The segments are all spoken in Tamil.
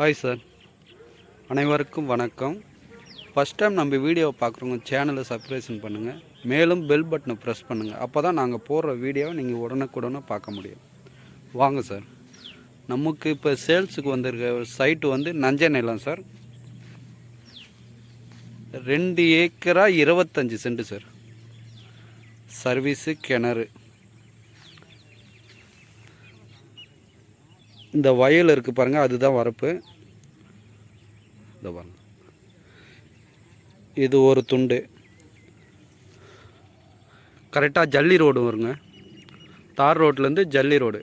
ஹாய் சார் அனைவருக்கும் வணக்கம். ஃபஸ்ட் டைம் நம்ம வீடியோவை பார்க்குறவங்க சேனலை சப்ஸ்கிரைப் பண்ணுங்கள் மேலும் பெல் பட்டனை ப்ரெஸ் பண்ணுங்கள் அப்போ தான் நாங்கள் போடுற வீடியோவை நீங்கள் உடனுக்குடனே பார்க்க முடியும். வாங்க சார் நமக்கு இப்போ சேல்ஸுக்கு வந்திருக்க சைட்டு வந்து நஞ்ச நிலம் சார் ரெண்டு ஏக்கரா இருபத்தஞ்சி சென்ட் சார் சர்வீஸு கிணறு. இந்த வயல் இருக்குது பாருங்கள் அதுதான் வரப்பு. இந்த பாருங்க. இது ஒரு துண்டு. கரெக்டாக ஜல்லி ரோடு வருங்க. தார் ரோட்லேருந்து ஜல்லி ரோடு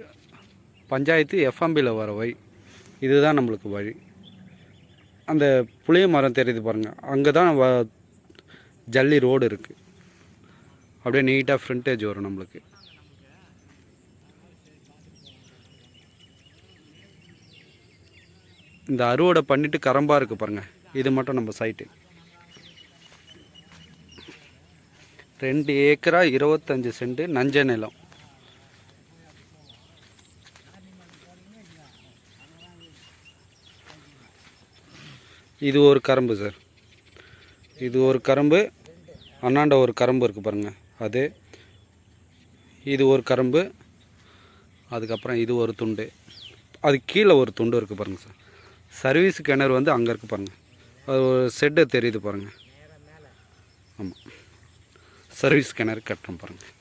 பஞ்சாயத்து எஃப்எம்பியில் வர வழி. இதுதான் நம்மளுக்கு வழி. அந்த புளிய மரம் தெரியுது பாருங்கள் அங்கே தான் வ ஜல்லி ரோடு இருக்குது அப்படியே நீட்டாக ஃப்ரண்டேஜ் வரும் நம்மளுக்கு. இந்த அறுவடை பண்ணிட்டு கரம்பாக இருக்குது பாருங்கள் இது மட்டும் நம்ம சைட்டு ரெண்டு ஏக்கரா இருபத்தஞ்சி சென்ட் நஞ்ச நிலம். இது ஒரு கரும்பு சார் இது ஒரு கரும்பு அண்ணாண்ட ஒரு கரும்பு இருக்குது பாருங்கள் அது இது ஒரு கரும்பு அதுக்கப்புறம் இது ஒரு துண்டு. அது கீழே ஒரு துண்டு இருக்குது பாருங்கள் சார் சர்வீஸ் கிணறு வந்து அங்கே இருக்குது பாருங்கள் அது ஒரு செட்டு தெரியுது பாருங்கள் ஆமாம் சர்வீஸ் கிணறு கட்டுறோம் பாருங்கள்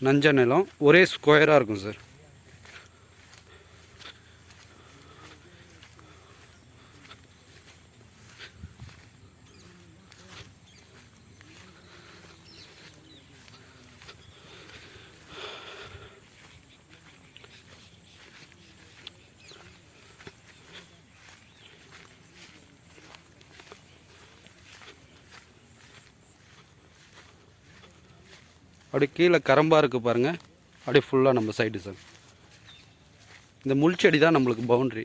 நஞ்ச நிலம் ஒரே ஸ்கொயராக இருக்கும் சார். அப்படியே கீழே கரம்பாக இருக்குது பாருங்கள் அப்படியே ஃபுல்லாக நம்ம சைடு சார் இந்த முள் செடி தான் நம்மளுக்கு பவுண்ட்ரி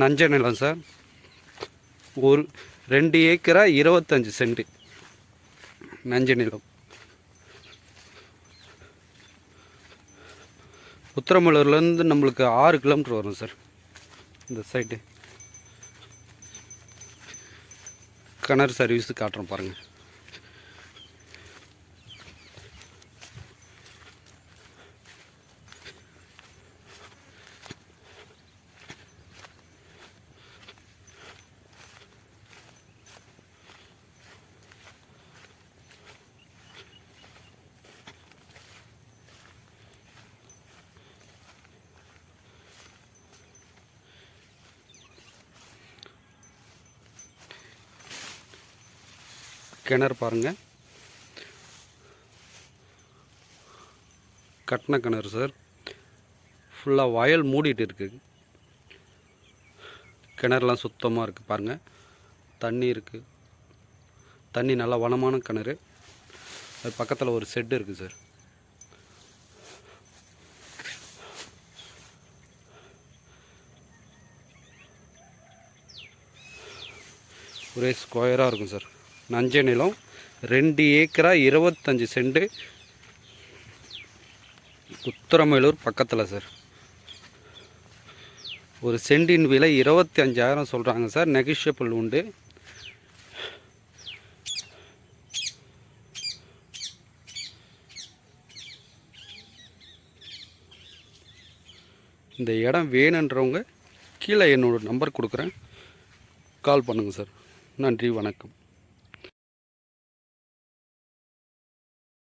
நஞ்ச நிலம் சார் ஒரு ரெண்டு ஏக்கரா இருபத்தஞ்சி சென்ட். நஞ்ச நிலம். உத்திரமலூர்லேருந்து நம்மளுக்கு ஆறு கிலோமீட்டர் வரும் சார் இந்த சைடு கிணறு சர்வீஸு காட்டுறோம் பாருங்கள் கிணறு பாருங்கள் கட்டின கிணறு சார் ஃபுல்லாக வயல் மூடிட்டு இருக்குது கிணறுலாம் சுத்தமாக இருக்குது பாருங்கள் தண்ணி இருக்குது தண்ணி நல்லா வனமான கிணறு. அது பக்கத்தில் ஒரு செட்டு இருக்குது சார் ஒரே ஸ்கொயராக இருக்கும் சார் நஞ்ச நிலம் ரெண்டு ஏக்கரா இருபத்தஞ்சி செண்டு. உத்தரமேலூர் பக்கத்தில் சார். ஒரு சென்டின் விலை இருபத்தி அஞ்சாயிரம் சொல்கிறாங்க சார். நெகிஷியபிள் உண்டு. இந்த இடம் வேணுன்றவங்க கீழே என்னோடய நம்பர் கொடுக்குறேன். கால் பண்ணுங்கள் சார். நன்றி வணக்கம்.